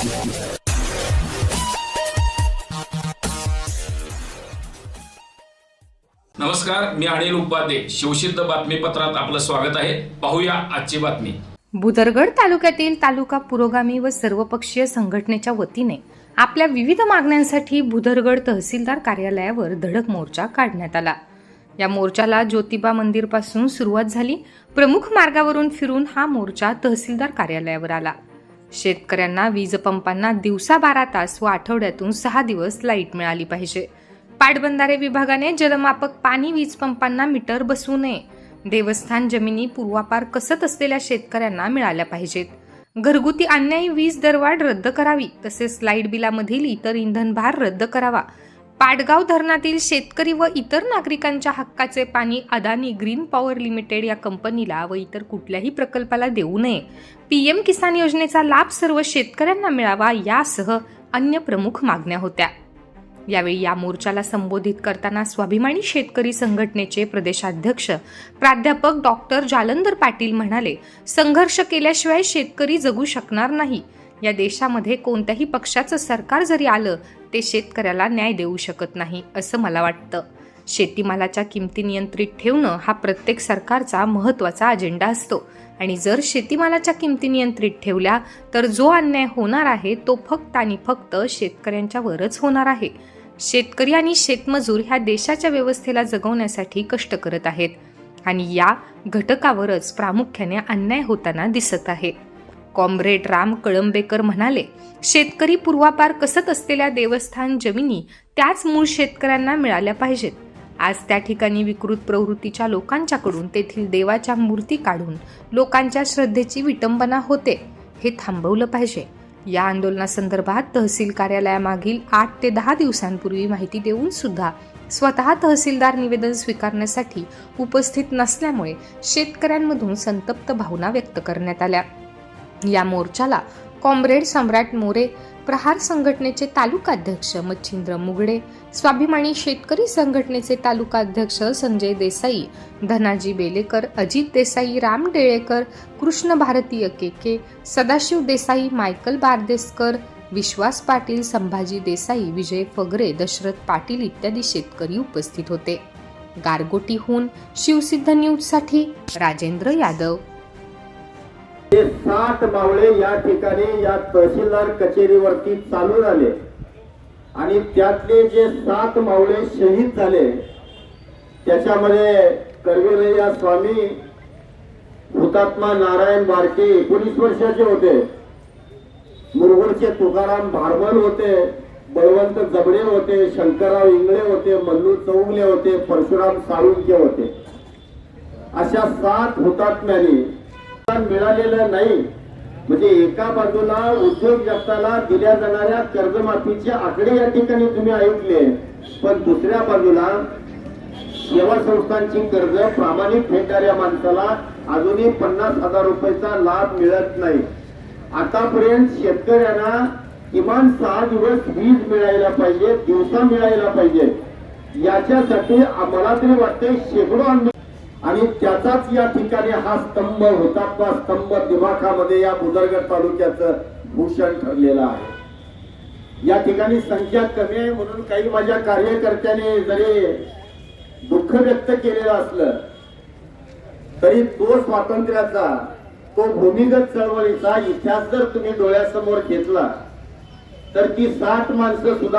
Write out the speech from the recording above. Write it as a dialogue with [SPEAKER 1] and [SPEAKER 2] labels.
[SPEAKER 1] नमस्कार मी अनिल उपाध्ये. शिवसिद्ध बातमीपत्रात आपलं स्वागत आहे. पाहूया आजची बातमी.
[SPEAKER 2] भुदरगड तालुक्यातील तालुका पुरोगामी व सर्वपक्षीय संघटनेच्या वतीने आपल्या विविध मागण्यांसाठी भुदरगड तहसीलदार कार्यालयावर धडक मोर्चा काढण्यात आला. या मोर्चाला ज्योतिबा मंदिरपासून सुरुवात झाली. प्रमुख मार्गावरून फिरून हा मोर्चा तहसीलदार कार्यालयावर आला. शेतकऱ्यांना वीजपंपांना दिवसा बारा तास व आठवड्यातून सहा दिवस लाइट मिळाली पाहिजे. पाटबंधारे विभागाने जलमापक पाणी वीज पंपांना मीटर बसवू नये. देवस्थान जमिनी पूर्वापार कसत असलेल्या शेतकऱ्यांना मिळाल्या पाहिजेत. घरगुती अन्यायी वीज दरवाढ रद्द करावी तसेच लाइट बिलामधील इतर इंधन भार रद्द करावा. पाटगाव धरणातील शेतकरी व इतर नागरिकांच्या हक्काचे पाणी अदानी ग्रीन पॉवर लिमिटेड या कंपनीला व इतर कुठल्याही प्रकल्पाला देऊ नये. पीएम किसान योजनेचा लाभ सर्व शेतकऱ्यांना मिळावा यासह अन्य प्रमुख मागण्या होत्या. यावेळी या मोर्चाला संबोधित करताना स्वाभिमानी शेतकरी संघटनेचे प्रदेशाध्यक्ष प्राध्यापक डॉक्टर जालंधर पाटील म्हणाले संघर्ष केल्याशिवाय शेतकरी जगू शकणार नाही. या देशामध्ये कोणत्याही पक्षाचं सरकार जरी आलं ते शेतकऱ्याला न्याय देऊ शकत नाही असं मला वाटतं. शेतीमालाच्या किमती नियंत्रित ठेवणं हा प्रत्येक सरकारचा महत्त्वाचा अजेंडा असतो. आणि जर शेतीमालाच्या किमती नियंत्रित ठेवल्या तर जो अन्याय होणार आहे तो फक्त आणि फक्त शेतकऱ्यांच्यावरच होणार आहे. शेतकरी आणि शेतमजूर ह्या देशाच्या व्यवस्थेला जगवण्यासाठी कष्ट करत आहेत. आणि या घटकावरच प्रामुख्याने अन्याय होताना दिसत आहे. कॉम्रेड राम कळंबेकर म्हणाले शेतकरी पूर्वापार कसत असलेल्या देवस्थान जमिनी त्याच मूळ शेतकऱ्यांना मिळाल्या पाहिजेत. आज त्या ठिकाणी विकृत प्रवृत्तीच्या लोकांच्याकडून तेथील देवाच्या मूर्ती काढून लोकांच्या श्रद्धेची विटंबना होते. हे थांबवलं पाहिजे. या आंदोलनासंदर्भात तहसील कार्यालयामागील आठ ते दहा दिवसांपूर्वी माहिती देऊन सुद्धा स्वतः तहसीलदार निवेदन स्वीकारण्यासाठी उपस्थित नसल्यामुळे शेतकऱ्यांमधून संतप्त भावना व्यक्त करण्यात आल्या. या मोर्चाला कॉम्रेड सम्राट मोरे प्रहार संघटनेचे तालुकाध्यक्ष मच्छिंद्र मुगडे स्वाभिमानी शेतकरी संघटनेचे तालुकाध्यक्ष Sanjay Desai Dhanaji Belekar Ajit Desai Ram Delekar Krishna Bharatiya K K Sadashiv Desai Michael Bardeskar Vishwas Patil Sambhaji Desai Vijay Phagare Dashrath Patil इत्यादी शेतकरी उपस्थित होते. गारगोटीहून शिवसिद्ध न्यूजसाठी राजेंद्र यादव.
[SPEAKER 3] साठ सात मावळे या ठिकाणी या तहसीलदार कचेरीवरती चालू झाले आणि त्यातले जे सात मावळे शहीद झाले त्याच्यामध्ये कर्वेलय्या स्वामी हुतात्मा नारायण बारके एकोणीस वर्षाचे होते. मुरगुडचे तुकाराम भारमल होते बळवंत जबडे होते शंकरराव इंगळे होते मल्लू चौगले होते परशुराम साळुंके होते. अशा सात हुतात्म्यांनी मिळालेलं नाही. म्हणजे एका बाजूला उद्योग जगताला दिल्या जाणाऱ्या कर्जमाफीचे आकडे या ठिकाणी तुम्ही ऐकले पण दुसऱ्या बाजूला सेवा संस्थांची कर्ज प्रामाणिक फेडणाऱ्या माणसाला अजूनही पन्नास हजार रुपयाचा लाभ मिळत नाही. आतापर्यंत शेतकऱ्यांना किमान सहा दिवस वीज मिळायला पाहिजे दिवसा मिळायला पाहिजे. याच्यासाठी मला तरी वाटते शेकडो आंदोलन आणि त्याचाच या ठिकाणी हा स्तंभ हुतात्मा स्तंभ दिमाखामध्ये या बुदरगड तालुक्याचं भूषण ठरलेलं आहे. या ठिकाणी संख्या कमी आहे म्हणून काही माझ्या कार्यकर्त्यांनी जरी दुःख व्यक्त केलेलं असलं तरी तो स्वातंत्र्याचा तो भूमिगत चळवळीचा इतिहास जर तुम्ही डोळ्यासमोर घेतला तर ती सात माणसं सुद्धा